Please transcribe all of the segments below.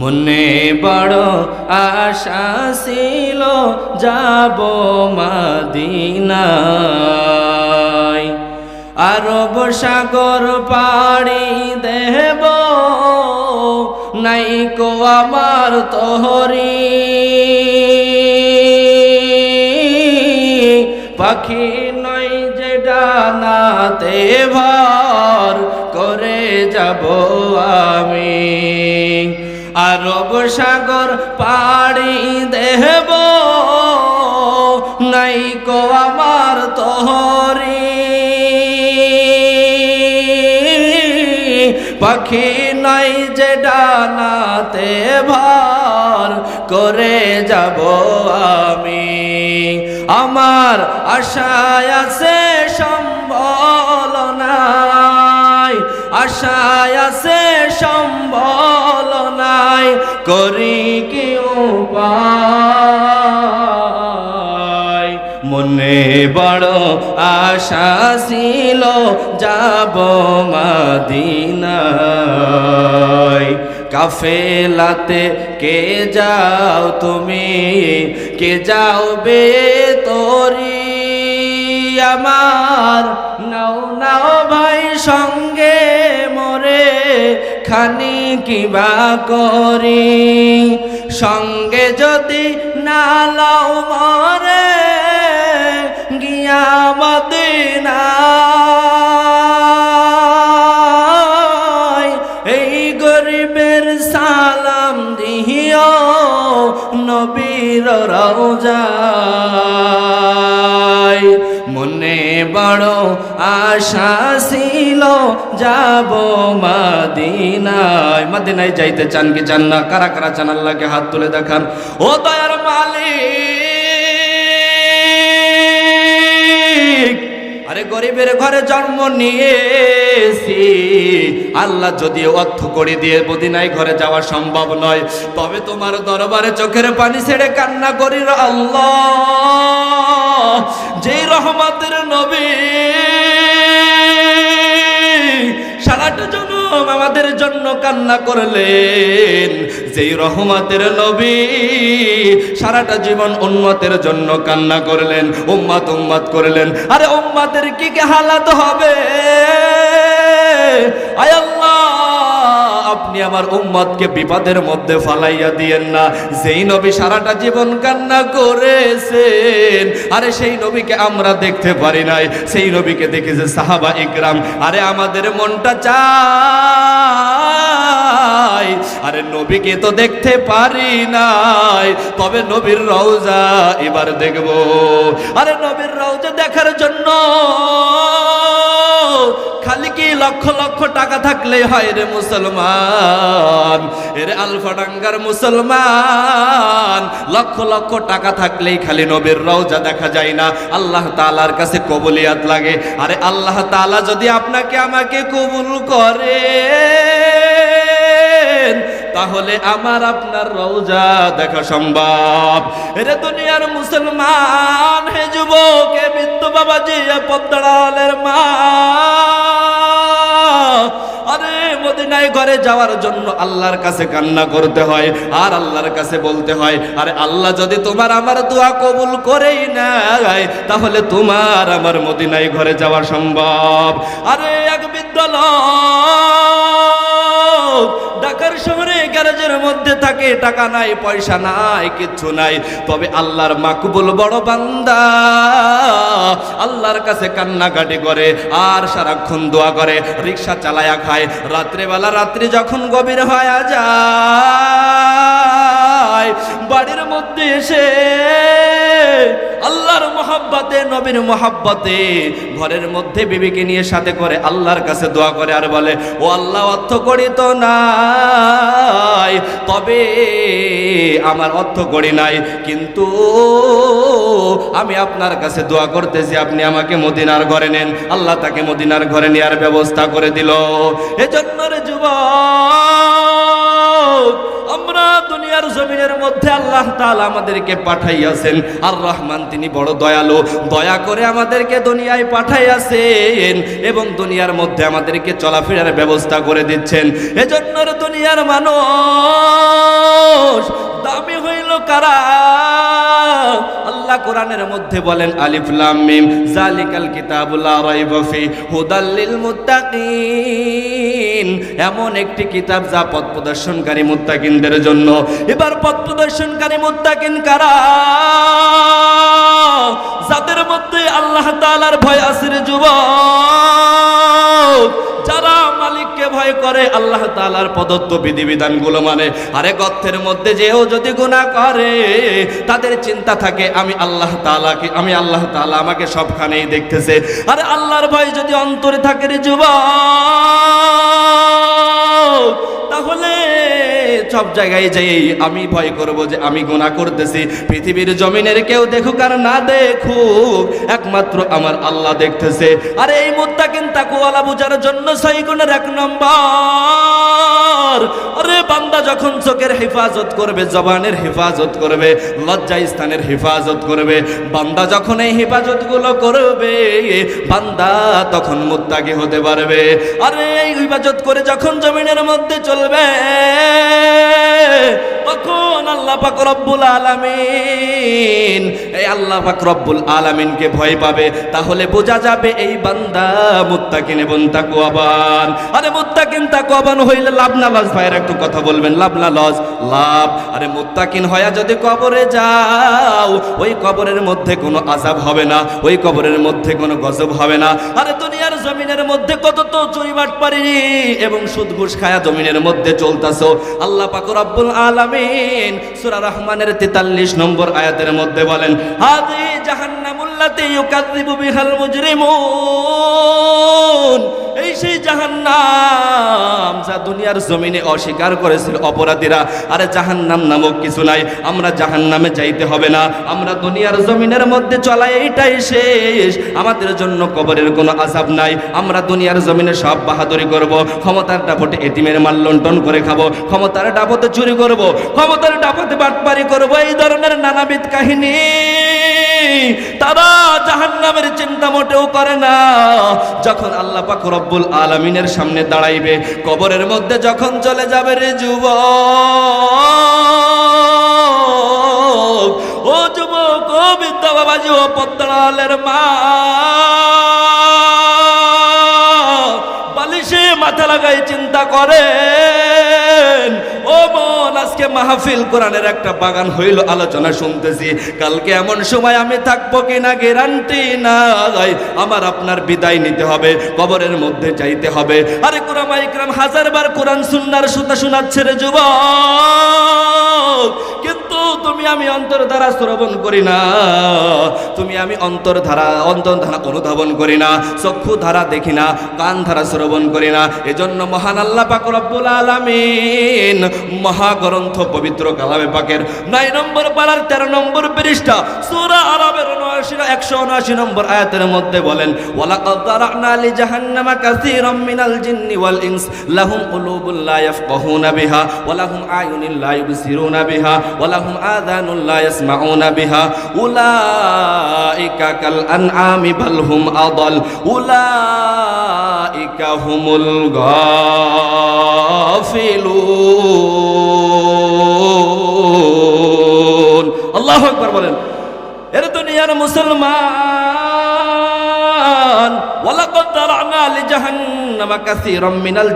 মনে বড় আশা ছিল, যাব মাদিনায়। আরব সাগর পাড়ি দেব, নাই কো আমার তোহরি। পাখি নই যে ডানাতে ভর, করে যাব আমি। আরব সাগর পাড়ি দেব। নাই কো আমার তোহরি। পাখি নাই যে ডানাতে ভর করে যাব আমি। আমার আশায় আছে সম্বল নাই আশায় আছে, সম্বল নাই, করি কি উপায়? মনে বড় আশা ছিল, যাব মাদিনায়। কাফেলাতে কে যাও তুমি? কে যাও বে তোরি আমার নাও নাও ভাই সঙ্গে খানি কিবা করি। সঙ্গে যদি না লাও মরে গিয়া মদিনায় এই গরিবের সালাম দিহিও নবীর রওজায়। মনে বড় আশা ছিল যাব মাদিনায়। মাদিনায় যাইতে চান কি চান না? কারা কারা চান আল্লাহকে হাত তুলে দেখান। ও দয়ার মালিক, আরে গরিবের ঘরে জন্ম নিয়েছি। আল্লাহ যদি অর্থ করে দিয়ে মদিনায় ঘরে যাওয়া সম্ভব নয়, তবে তোমার দরবারে চোখের পানি ছেড়ে কান্না করি আল্লাহ। যেই রহমতের নবী সারাটা জনম আমাদের জন্য কান্না করলেন। যেই রহমতের নবী সারাটা জীবন উন্মতের জন্য কান্না করলেন, উম্মাত উম্মাত করলেন। আরে উম্মাতের কি কি হালাত হবে? আমার উম্মতকে বিপদের মধ্যে ফালাইয়া দিয়েন না। যেই নবী সারাটা জীবন কান্না করেছেন, আরে সেই নবীকে আমরা দেখতে পারি নাই। সেই নবীকে দেখেছে সাহাবা ইকরাম, আরে আমাদের মনটা চাই আরে নবীকে তো দেখতে পারি নাই। তবে নবীর রওজা এবার দেখব। আরে নবীর রওজা দেখার জন্য খালি কি লক্ষ লক্ষ টাকা থাকলে হয় রে মুসলমান? এরে আলফাডাঙ্গার মুসলমান। লক্ষ লক্ষ টাকা থাকলেই খালি নবীর রওজা দেখা যায় না। আল্লাহ তাআলার কাছে কবুলিয়াত লাগে। আরে আল্লাহ তাআলা যদি আপনাকে আমাকে কবুল করে তাহলে আমার আপনার রওজা দেখা সম্ভব। এরে দুনিয়ার মুসলমান, হে যুবক হে বিদ্যু বাবাজি পদ্মালের মা। আরে, মদিনায় ঘরে যাওয়ার জন্য আল্লাহর কাছে কান্না করতে হয়, আর আল্লাহর কাছে বলতে হয়, আরে আল্লাহ যদি তোমার আমার দোয়া কবুল করেই নাই তাহলে তোমার আমার মদিনায় ঘরে যাওয়া সম্ভব। আরে, এক বিদ্যালয় ঢাকার শহরে গ্যারেজের মধ্যে থাকে, টাকা নাই, পয়সা নাই, কিচ্ছু নাই। তবে আল্লাহর মাকবুল বড় বান্দা। আল্লাহর কাছে কান্নাকাটি করে, আর সারাক্ষণ দোয়া করে, রিক্সা চালায়া খায়। রাত্রেবেলা রাত্রি যখন গভীর হয়ে যায় বাড়ির মধ্যে এসে আল্লাহর মহাব্বতে, নবীর মহাব্বাতে, ঘরের মধ্যে বিবিকে নিয়ে সাথে করে আল্লাহর কাছে দোয়া করে আর বলে, ও আল্লাহ, অর্থ করি তো নাই, তবে আমার অর্থ করি নাই, কিন্তু আমি আপনার কাছে দোয়া করতেছি, আপনি আমাকে মদিনার ঘরে নেন। আল্লাহ তাকে মদিনার ঘরে নেওয়ার ব্যবস্থা করে দিল। এজন্য রে যুবক আমরা দুনিয়ার জমিনের মধ্যে আল্লাহ তাআলা আমাদেরকে পাঠাইয়াছেন। আর রহমান তিনি বড় দয়ালু। দয়া করে আমাদেরকে দুনিয়ায় পাঠাইয়াছেন এবং দুনিয়ার মধ্যে আমাদেরকে চলাফেরার ব্যবস্থা করে দিচ্ছেন। এজন্য দুনিয়ার মানুষ দামি হইল কারা? আল্লাহ কোরআনের মধ্যে বলেন, আলিফ লাম মিম জালিকাল কিতাবুল রাইবা ফি, হুদাল লিল মুত্তাকিন। এমন একটি কিতাব যা পথ প্রদর্শনকারী মুত্তাকিনদের জন্য। এবার পথ প্রদর্শনকারী মুত্তাকিন কারা? যাদের মধ্যে আল্লাহ তাআলার ভয় আছে রে যুবক, যারা মালিককে ভয় করে, আল্লাহ তাআলার প্রদত্ত বিধিবিধানগুলো মানে। আরে গর্তের মধ্যে যেও যদি গুনাহ করে, তাদের চিন্তা থাকে, আমি আল্লাহ তাআলাকে, আমি আল্লাহ তাআলা আমাকে সবখানেই দেখতেছে। আরে আল্লাহর ভয় যদি অন্তরে থাকে রে যুবক, তাহলে সব জায়গায় যাই আমি ভয় করব যে আমি গুনাহ করতেছি। পৃথিবীর জমিনের কেউ দেখুক আর না দেখুক, একমাত্র আমার আল্লাহ দেখতেছে। আরে এই মুত্তাকিন তাকুয়ালা বুঝার জন্য ছয় গুণের এক নম্বর। আরে বান্দা যখন চোখের হেফাজত করবে, জবানের হেফাজত করবে, লজ্জা স্থানের হেফাজত করবে, বান্দা যখন এই হেফাজতগুলো করবে, বান্দা তখন মুত্তাকি হতে পারবে। আরে এই হেফাজত করে যখন জমিনের মধ্যে চলবে তখন আল্লাহ পাক রব্বুল আলামিন, এই আল্লাহ পাক রব্বুল আলামিনকে ভয় পাবে। তাহলে বোঝা যাবে এই বান্দা মুত্তাকিন এবং তাকওয়াবান। আরে মুত্তাকিন, তাকওয়াবান হইলে লাভ না লস। ভাইয়ের একটু কথা বলবেন, লাভ না লস? লাভ। আরে মুত্তাকিন হয়া যদি কবরে যাও, ওই কবরের মধ্যে কোনো আযাব হবে না, ওই কবরের মধ্যে কোনো গজব হবে না। আরে দুনিয়ার জমিনের মধ্যে কত তো চুরি বাটপারি এবং সুদ ঘুষ খায়া জমিনের মধ্যে চলতাছো। আল্লাহ পাক আব্বুল আলামিন সুরা রহমানের 43 নম্বর আয়াতের মধ্যে বলেন হাদি জাহান্নামুল্লাতি ইউকাযযিবু বিহাল মুজরিমুন। এই সেই জাহান্নাম যা দুনিয়ার জমিনে অস্বীকার করেছিল অপরাধীরা। আরে জাহান্নাম নামক কিছু নাই, আমরা জাহান্নামে যাইতে হবে না। আমরা দুনিয়ার জমিনের মধ্যে চলা এইটাই শেষ। আমাদের জন্য কবরের কোনো আসাব নাই। আমরা দুনিয়ার জমিনে সব বাহাদুরি করব, ক্ষমতার ডাপটে এতিমের মাল লন্টন করে খাব, ক্ষমতার ডাপতে চুরি করব, ক্ষমতার ডাপতে বাটপারি করব, এই ধরনের নানাবিধ কাহিনী। জাহান্নামের চিন্তা মোটেও করে না। যখন আল্লাহ পাক রব্বুল আলামিনের সামনে দাঁড়াইবে, কবরের মধ্যে যখন চলে যাবে রে যুবক, ও যুবক, ও বিদ্যা বাবাজি, ও পদ্মালের মা, বালিশে মাথা লাগাই চিন্তা করেন, ও মন আজকে মাহফিল কোরআনের একটা বাগান হইল, আলোচনা শুনতেছি। কালকে এমন সময় আমি থাকব কিনা গ্যারান্টি নাই। আমার আপনার বিদায় নিতে হবে, কবরের মধ্যে যাইতে হবে। আরে কোরআন হাজার বার কোরআন সুন্নার সুতা শোনাচ্ছে রে যুবক। তুমি আমি অন্তর ধারা শ্রবণ করি না। তুমি আমি অন্তর ধারা অন্তর ধারা অনুধাবন করি না। চক্ষু ধারা দেখি না কান ধারা শ্রবণ করি না। এজন্য মহান আল্লাহ পাক রব্বুল আলামিন মহাগ্রন্থ পবিত্র কালামে পাকের নয় নম্বর পাড়ার তেরো নম্বর পৃষ্ঠা, সূরা আরবের উনআশি একশো উনআশি নম্বর আয়াতের মধ্যে বলেন, ওয়ালাকাদ দারানা লি জাহান্নামা কাসীরাম মিনাল জিন্নি ওয়াল ইনস, লাহুম কুলুবুল লা ইয়াফকাহুনা বিহা, ওয়া লাহুম আয়ুনুন লা ইবসিরুনা বিহা, ওয়া লাহুম লা ইয়াসমাউনা বিহা। উলাইকা কাল আনআমি বাল হুম আদাল। উলাইকা হুমুল গাফিলুন। আল্লাহু আকবার বলেন, এর দুনিয়ার মুসলমান ওয়ালাকাদ দারানা লি জাহান্নামা কাসীরাম মিনাল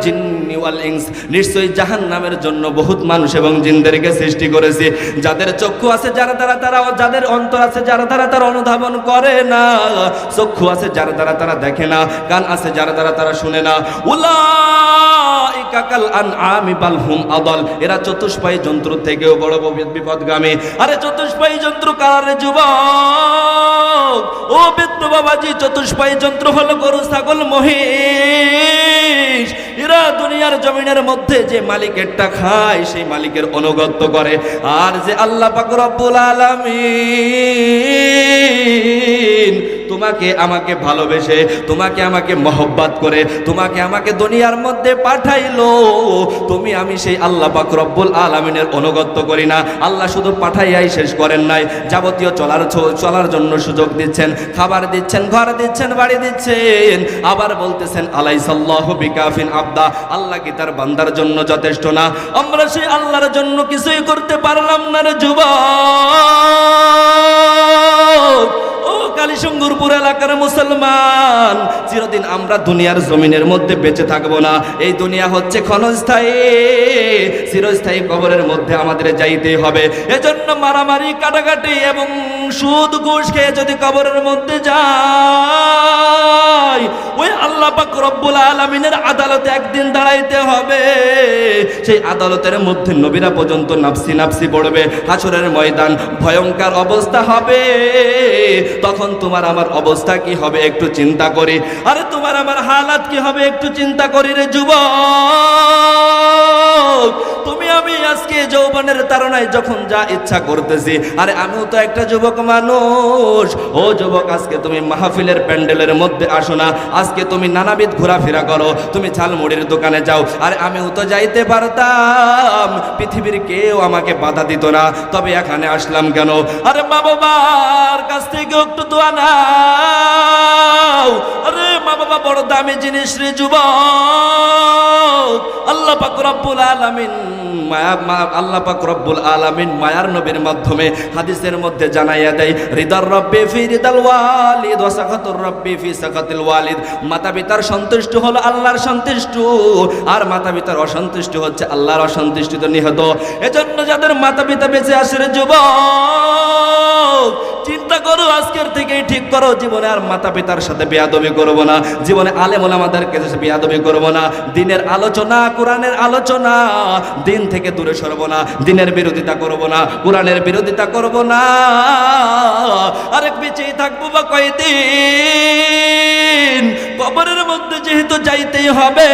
জন্য বহুত মানুষ এবং জিনদেরকে সৃষ্টি করেছে। যাদের চক্ষু আছে, যারা তারা তারা যাদের অন্তর আছে, যারা তারা তারা অনুধাবন করে না। চক্ষু আছে, যারা তারা তারা দেখে না। কান আছে, যারা তারা তারা শুনে না। উলাইকা কাল আনআমি বাল হুম আদাল। এরা চতুষ্পায়ী জন্তু থেকেও বড় বিপদগামী। আরে চতুষ্পায়ী যন্ত্র কারে যুবক? বাবাজি চতুষ্পাই যন্ত্র হলো গরু, ছাগল, মহিষ। এরা দুনিয়ার জমিনের মধ্যে যে মালিকেরটা খায়, সেই মালিকের অনুগত্য করে। আর যে আল্লাহ পাক রব্বুল আলামিন তোমাকে আমাকে ভালোবেসে, তোমাকে আমাকে মহব্বত করে, তোমাকে আমাকে দুনিয়ার মধ্যে পাঠাইলো। তুমি আমি সেই আল্লাহ পাক রব্বুল আলামিনের অনুগত্য করি না। আল্লাহ শুধু পাঠাইয়াই শেষ করেন নাই। যাবতীয় চলার চলার জন্য সুযোগ দিচ্ছেন, খাবার দিচ্ছেন, ঘর দিচ্ছেন, বাড়ি দিচ্ছেন। আবার বলতেছেন আলাই সাল্লাহ বিকাফিন আব্দা। আল্লাহ কি তার বান্দার জন্য যথেষ্ট না? আমরা সেই আল্লাহর জন্য কিছুই করতে পারলাম না রে যুবক। কালীসঙ্গুরপুর এলাকার মুসলমান। চিরদিন আমরা দুনিয়ার জমিনের মধ্যে বেঁচে থাকব না। এই দুনিয়া হচ্ছে ক্ষণস্থায়ী। চিরস্থায়ী কবরের মধ্যে আমাদের যাইতে হবে। এজন্য মারামারি, কাটাকাটি এবং সুদ, ঘুষ খেয়ে যদি কবরের মধ্যে যাই, ওই আল্লাহ পাক রব্বুল আলামিনের আদালতে একদিন দাঁড়াইতে হবে। সেই আদালতের মধ্যে নবীরা পর্যন্ত নাফসি নাফসি পড়বে। হাসরের ময়দান ভয়ঙ্কর অবস্থা হবে। তখন তোমার আমার অবস্থা কি হবে একটু চিন্তা করি? আরে তোমার আমার হালাত কি হবে একটু চিন্তা করি রে যুবক। তুমি আমি আজকে যৌবনের তারণায় যখন যা ইচ্ছা করতেছি, আরে আমিও তো একটা যুবক মানুষ। ও যুবক, আজকে তুমি মাহফিলের প্যান্ডেলের মধ্যে আসো না, আজকে তুমি নানাবিধ ঘোরাফেরা করো, তুমি ঝালমুড়ির দোকানে যাও। আরে আমিও তো যাইতে পারতাম, পৃথিবীর কেউ আমাকে বাধা দিত না, তবে এখানে আসলাম কেন? আরে মা বাবার কাছ থেকে একটু দোয়া নাও। আরে মা বাবা, বড় দামি জিনিস রে যুবক। আল্লাহ পাক রব্বুল আলামিন মায়া আল্লাহ পাক রব্বুল আলামিন মায়ার নবীর মাধ্যমে হাদিসের মধ্যে জানাইয়া দেয় হৃদর রব্বি ফি রিদাল ওয়ালিদ ওয়া সাখাতুর রব্বি ফি সাখাতিল ওয়ালিদ। মাতা পিতার সন্তুষ্ট হলো আল্লাহর সন্তুষ্ট, আর মাতা পিতার অসন্তুষ্ট হচ্ছে আল্লাহর অসন্তুষ্টিত নিহত। এজন্য যাদের মাতা পিতা বেঁচে আসে যুবক চিন্তা করো, আজকের থেকেই ঠিক করো। জীবনে আর মাতা পিতার সাথে বেয়াদবি করব না। জীবনে আলেম ওলামাদের কাছে বেয়াদবি করব না। দিনের আলোচনা, কোরআনের আলোচনা, দিন থেকে দূরে সরবো না। দিনের বিরোধিতা করব না, কোরআনের বিরোধিতা করব না। আরেক বেঁচেই থাকব বা কয়দিন? কবরের মধ্যে যেহেতু যাইতেই হবে,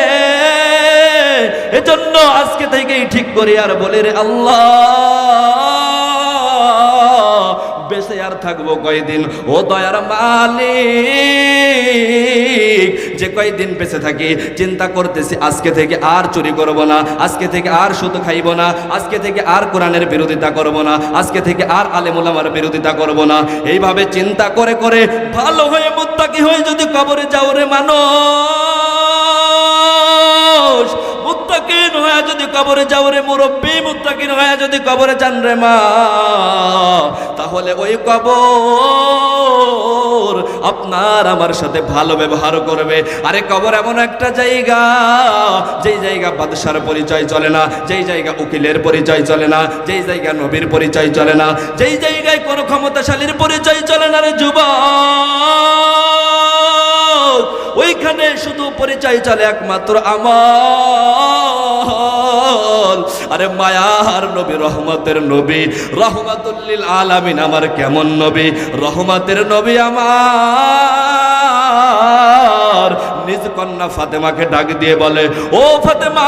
এজন্য আজকে থেকেই ঠিক করি আর বলি রে আল্লাহ। বেঁচে আর থাকব কয়দিন? ও দয়ার মালিক, যে কয়দিন বেঁচে থাকি, চিন্তা করতেছি আজকে থেকে আর চুরি করব না, আজকে থেকে আর সুদ খাইব না, আজকে থেকে আর কোরআনের বিরোধিতা করব না, আজকে থেকে আর আলেমুলামার বিরোধিতা করব না। এইভাবে চিন্তা করে করে ভালো হয়ে মুত্তাকি হয়ে যদি কবরে যাও রে মানুষ। হয়ে যদি কবরে যাও রে মুরব্বী, মুত্তাকিন হয়ে যদি কবরে যান রে মা, তাহলে ওই কবর আপনার আমার সাথে ভালো ব্যবহার করবে। আরে কবর এমন একটা জায়গা, যেই জায়গা বাদশার পরিচয় চলে না, যেই জায়গা উকিলের পরিচয় চলে না, যেই জায়গা নবীর পরিচয় চলে না, যেই জায়গায় কোনো ক্ষমতাশালীর পরিচয় চলে না রে যুবক, ওইখানে শুধু পরিচয় চলে একমাত্র আমল আরে মায়ার নবী, রহমতের নবী রহমাতুল্লিল আলামিন আমার কেমন নবী? রহমতের নবী আমার। নিজ কন্যা ফাতেমাকে ডাক দিয়ে বলে, ও ফাতেমা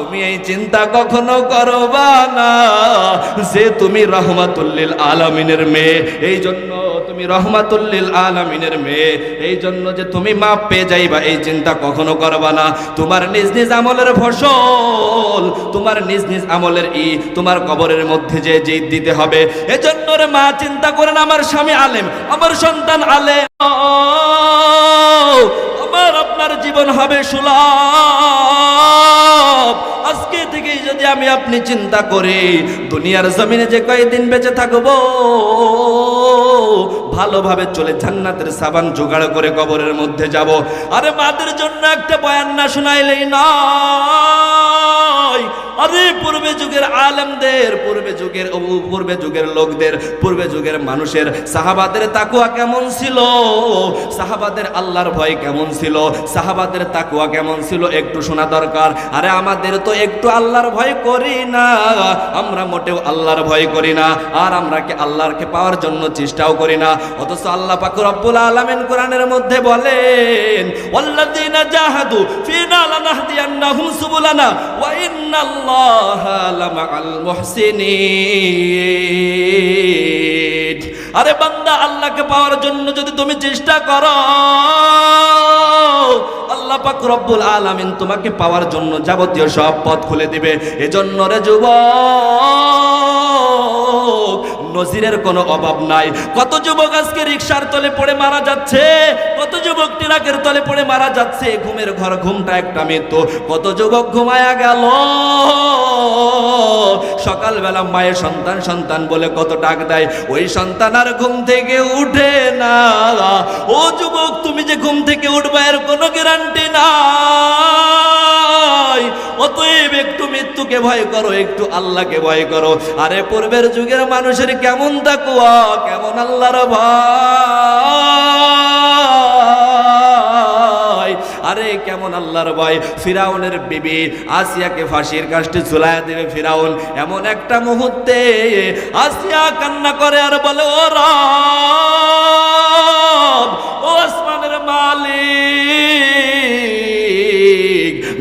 তুমি এই চিন্তা কখনো করবা না। যে তুমি রহমাতুল্লিল আলামিনের মেয়ে, এই জন্য তুমি রহমাতুল্লিল আলামিনের মেয়ে, এই জন্য যে তুমি মাপ পেয়ে যাইবা, এই চিন্তা কখনো করবা না। তোমার নিজ নিজ আমলের ফসল, তোমার নিজ নিজ আমলের ই, তোমার কবরের মধ্যে যে যে দিতে হবে, এজন্য রে মা, চিন্তা করেন, আমার স্বামী আলেম, আমার সন্তান আলেম। আমার আপনার জীবন হবে সুলভ। আজকে থেকেই যদি আমি আপনি চিন্তা করি, দুনিয়ার জমিনে যে কয়েকদিন বেঁচে থাকব, ভালোভাবে চলে জান্নাতের সাবান জোগাড় করে কবরের মধ্যে যাব। আরে মাদের জন্য একটা বয়ান না শোনাইলেই নয়। আরে, পূর্বে যুগের আলেমদের, পূর্বে যুগের পূর্বে যুগের লোকদের, পূর্বে যুগের মানুষের সাহাবাদের তাকুয়া কেমন ছিল? সাহাবাদের আল্লাহর ভয় কেমন ছিল? সাহাবাদের তাকুয়া কেমন ছিল? একটু শোনা দরকার। আরে, আমাদের তো একটু আল্লাহর ভয় করি না। আমরা মোটেও আল্লাহর ভয় করি না। আর আমরা কি আল্লাহরকে পাওয়ার জন্য চেষ্টাও করি না? অথচ আল্লাহ পাক রব্বুল আলামিন কোরআনের মধ্যে বলেন, ওয়াল্লাযীনা জাহাদু ফিনা লানাহদিয়ান্নাহুম সুবুলানা ওয়া লামাআল মুহসিনিন। আরে বান্দা, আল্লাহকে পাওয়ার জন্য যদি তুমি চেষ্টা করো, আল্লাহ পাক রব্বুল আলামিন তোমাকে পাওয়ার জন্য যাবতীয় সব পথ খুলে দিবে। এজন্য রে যুবক নজিরের কোনো অভাব নাই। কত যুবক আজকে রিক্সার তলে পড়ে মারা যাচ্ছে? কত যুবক ট্রাকের তলে পড়ে মারা যাচ্ছে? ঘুমের ঘর, ঘুমটা একটা মৃত্যু। কত যুবক ঘুমায়া গেল? সকালবেলা মায়ের সন্তান সন্তান বলে কত ডাক দেয়। ওই সন্তান আর ঘুম থেকে উঠে না। ও যুবক, তুমি যে ঘুম থেকে উঠবে, এর কোনো গ্যারান্টি নাই। অতএব একটু মৃত্যুকে ভয় করো, একটু আল্লাহকে ভয় করো। আরে, পূর্বের যুগের মানুষের কেমন তাকুয়া, কেমন আল্লাহর ভয়। আরে কেমন আল্লাহর ভয়, ফিরাউনের বিবি আসিয়াকে ফাঁসির কাজটি ঝুলায় দেবে ফিরাউন এমন একটা মুহূর্তে। আসিয়া কান্না করে আর বলে, ও রব, ও মালিক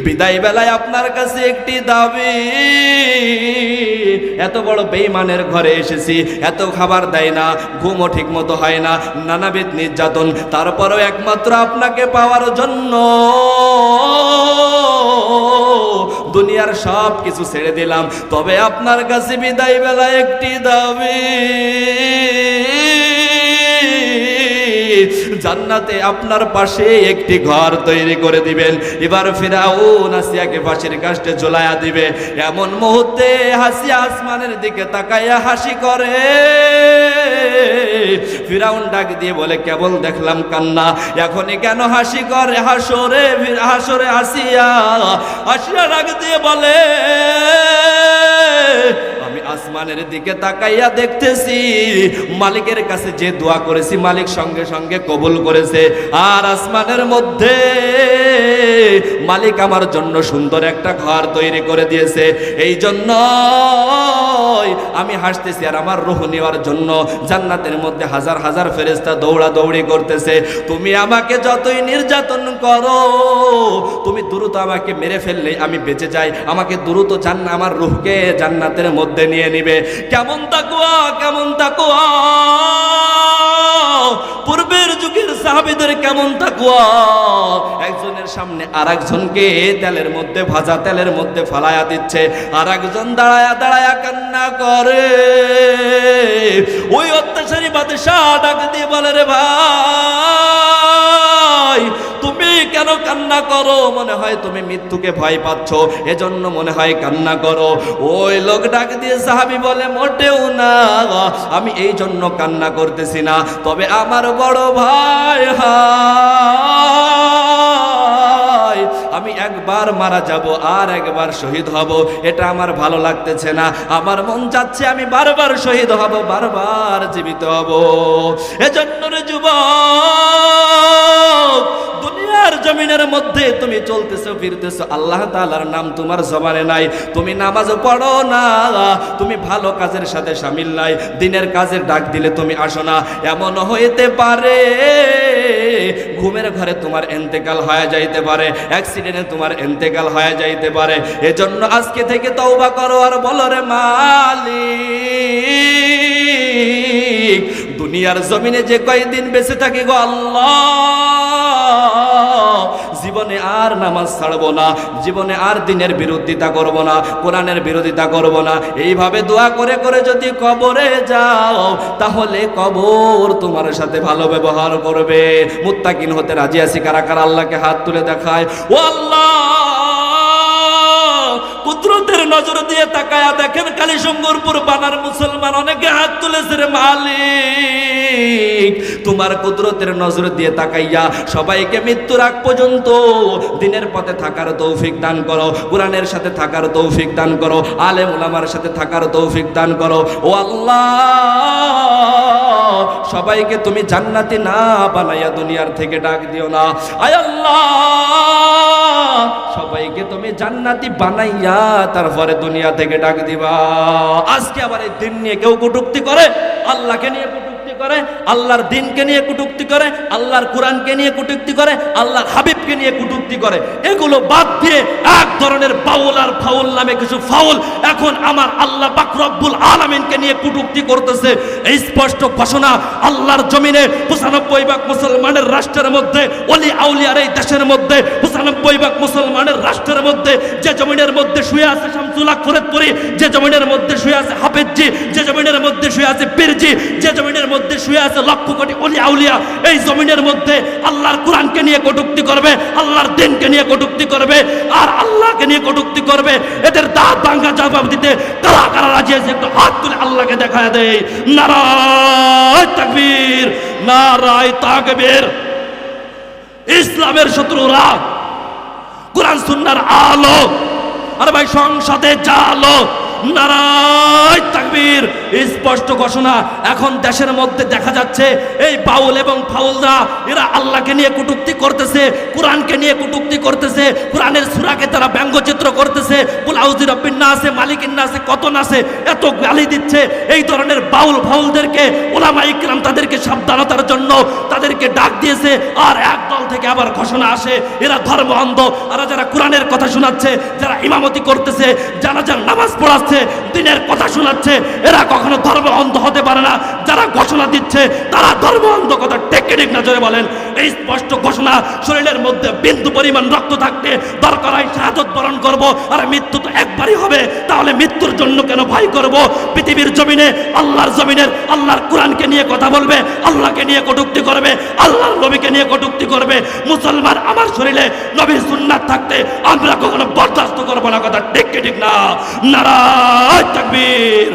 বিদায় বেলায় আপনার কাছে একটি দাবি। এত বড় বেইমানের ঘরে এসেছি, এত খাবার দেয় না, ঘুমও ঠিক মতো হয় না, নানাবিধ নির্যাতন, তারপরও একমাত্র আপনাকে পাওয়ার জন্য দুনিয়ার সব কিছু ছেড়ে দিলাম। তবে আপনার কাছে বিদায় বেলা একটি দাবি। জান্নাতে আপনার পাশে একটি ঘর তৈরি করে দিবেন। এবার ফিরাউন আসিয়াকে ফাঁসির কাষ্টে ঝোলায়া দিবে। এমন মুহূর্তে হাসিয়া আসমানের দিকে তাকাইয়া হাসি করে। ফিরাউন ডাক দিয়ে বলে, কেবল দেখলাম কান্না। এখনই কেন হাসি করে? হাসরে হাসরে আসিয়া আসিয়া ডাক দিয়ে বলে আসমানের দিকে তাকাইয়া দেখতেছি, মালিকের কাছে যে দোয়া করেছি, মালিক সঙ্গে সঙ্গে কবুল করেছে। আর আসমানের মধ্যে মালিক আমার জন্য সুন্দর একটা ঘর তৈরি করে দিয়েছে। এই জন্য আমি হাসতেছি আর আমার রুহ নেওয়ার জন্য জান্নাতের মধ্যে হাজার হাজার ফেরেস্তা দৌড়া দৌড়ি করতেছে। তুমি আমাকে যতই নির্যাতন করো, তুমি দ্রুত আমাকে মেরে ফেললে আমি বেঁচে যাই। আমাকে দ্রুত জান্না আমার রুহকে জান্নাতের মধ্যে নিয়ে নিবে। কেমন তাকুয়া কেমন তাকুয়া পূর্বের যুগের সাহাবিদের কেমন তাকুয়া একজনের সামনে আর একজনকে তেলের মধ্যে ভাজা, তেলের মধ্যে ফালায়া দিচ্ছে। আর একজন দাঁড়ায়া দাঁড়ায়া কান্না করে। ওই অত্যাচারী বাদশাহ ডাক দিয়ে বলে, রে ভাই কেন কান্না করো। মনে হয় তুমি মৃত্যুকে ভয় পাচ্ছ। এজন্য মনে হয় কান্না করো। ওই লোক ডাক দিয়ে সাহাবি বলে, মোটেও না, আমি এই জন্য কান্না করতেছি না। তবে আমার বড় ভাই হায় আমি একবার মারা যাব আর একবার শহীদ হব, এটা আমার ভালো লাগতেছে না। আমার মন চাচ্ছে আমি বারবার শহীদ হব, বারবার জীবিত হব। এজন্য রে যুবক, দুনিয়ার জমিনের মধ্যে তুমি চলতেছো, ফিরতেছো, আল্লাহ তালার নাম তোমার জবানে নাই। তুমি নামাজ পড়ো না, তুমি ভালো কাজের সাথে সামিল নাই। দিনের কাজের ডাক দিলে তুমি আসো না। এমন হইতে পারে ঘুমের ঘরে তোমার এন্তেকাল হয়ে যাইতে পারে অ্যাক্সিডেন্টে তোমার এন্তেকাল হয়ে যাইতে পারে। এজন্য আজকে থেকে তওবা করো আর বলো রে মালি দুনিয়ার জমিনে যে কয়দিন বেঁচে থাকি গো আল্লাহ। জীবনে আর নামাজ ছাড়বো না, জীবনে আর দিনের বিরোধিতা করব না, কোরআনের বিরোধিতা করব না। এইভাবে দোয়া করে করে যদি কবরে যাও, তাহলে কবর তোমার সাথে ভালো ব্যবহার করবে। মুত্তাকিন হতে রাজি আছি, কারা কারা আল্লাহকে হাত তুলে দেখায়? ও আল্লাহ! কুদরতের নজর দিয়ে তাকায়া দেখেন কালীশঙ্করপুর বানার মুসলমান অনেকে হাত তুলেছে রে মালিক। তোমার কুদরতের নজর দিয়ে তাকাইয়া সবাইকে মৃত্যুর আগ পর্যন্ত দিনের পথে থাকার তৌফিক দান করো, কোরআনের সাথে থাকার তৌফিক দান করো, আলেম উলামার সাথে থাকার তৌফিক দান করো। ও আল্লাহ, সবাইকে তুমি জান্নাতি না বানাইয়া দুনিয়ার থেকে ডাক দিও না। আয় আল্লাহ, সবাইকে তুমি জান্নাতি বানাইয়া তারপরে দুনিয়া থেকে ডাক দিবা। আজকে আবার এই দিন নিয়ে কেউ কটুক্তি করে? আল্লাহকে নিয়ে করে, আল্লাহর দিনকে নিয়ে কটুক্তি করে, আল্লাহর কোরআনকে নিয়ে কটুক্তি করে, আল্লাহর হাবিবকে নিয়ে কটুক্তি করে। এগুলো বাদ দিয়ে এক ধরনের বাউল আর ফাউল নামে কিছু ফাউল এখন আমার আল্লাহ পাক রব্বুল আলামিনকে নিয়ে কটুক্তি করতেছে। এই স্পষ্ট ঘোষণা আল্লাহর জমিনে পঁচানব্বই ভাগ মুসলমানের রাষ্ট্রের মধ্যে, অলি আউলিয়ার এই দেশের মধ্যে, পঁচানব্বই ভাগ মুসলমানের রাষ্ট্রের মধ্যে, যে জমিনের মধ্যে শুয়ে আছে শামসুল্লাহ ফরিদপুরি, যে জমিনের মধ্যে শুয়ে আছে হাফেজজি যে জমিনের মধ্যে শুয়ে আছে পীরজি, যে জমিনের মধ্যে শুয়ে আছে লক্ষ কোটি অলি আউলিয়া। এই জমিনের মধ্যে আল্লাহর কোরআনকে নিয়ে কটুক্তি করবে, আল্লাহর দিনকে নিয়ে কটুক্তি করবে, আর আল্লাহকে নিয়ে কটুক্তি করবে। এদের দাঁত ভাঙ্গা জবাব দিতে কারা কারা রাজি আছে? একটু হাত তুলে আল্লাহকে দেখা দেয় নারায় তাকবীর নারায় তাকবীর। ইসলামের শত্রুরা, কোরআন সুন্নার আলো। আর ভাই, সংসদে জালো নারায় তাকবীর। স্পষ্ট ঘোষণা এখন দেশের মধ্যে দেখা যাচ্ছে, এই বাউল এবং ফাউলরা, এরা আল্লাহকে নিয়ে কটুক্তি করতেছে, কোরআনকে নিয়ে কটুক্তি করতেছে, কোরআনের সুরাকে তারা ব্যঙ্গচিত্র করতেছে বুলাউজি না আছে মালিকিন না আছে কত না আছে এত গালি দিচ্ছে, এই ধরনের বাউল ফাউলদেরকে ওলামা ইকরাম তাদেরকে সাবধানতার জন্য তাদেরকে ডাক দিয়েছে, আর এক দল থেকে আবার ঘোষণা আসে, এরা ধর্ম অন্ধ, আর যারা কোরআনের কথা শোনাচ্ছে, যারা ইমামতি করতেছে, যারা যারা নামাজ পড়াচ্ছে, দিনের কথা শোনাচ্ছে, এরা কখনো ধর্ম অন্ধ হতে পারে না। যারা ঘোষণা দিচ্ছে, তারা ধর্ম অন্ধ কথা টেকনিক নজরে বলেন। এই স্পষ্ট ঘোষণা শরীরের মধ্যে বিন্দু পরিমাণ রক্ত থাকতে দরকার হয়, শাহাদত বরণ করব, আর মৃত্যু তো একবারই হবে। তাহলে মৃত্যুর জন্য কেন ভয় করব? পৃথিবীর জমিনে আল্লাহর জমিনের আল্লাহর কোরআনকে নিয়ে কথা বলবে, আল্লাহকে নিয়ে কটুক্তি করবে, আল্লাহর নবীকে নিয়ে কটুক্তি করবে। মুসলমান আমার শরীরে নবীর সুন্নাত থাকতে আমরা কখনো বরদাস্ত করব না, কথা ঠিক ঠিক না। নারায় তাকবীর।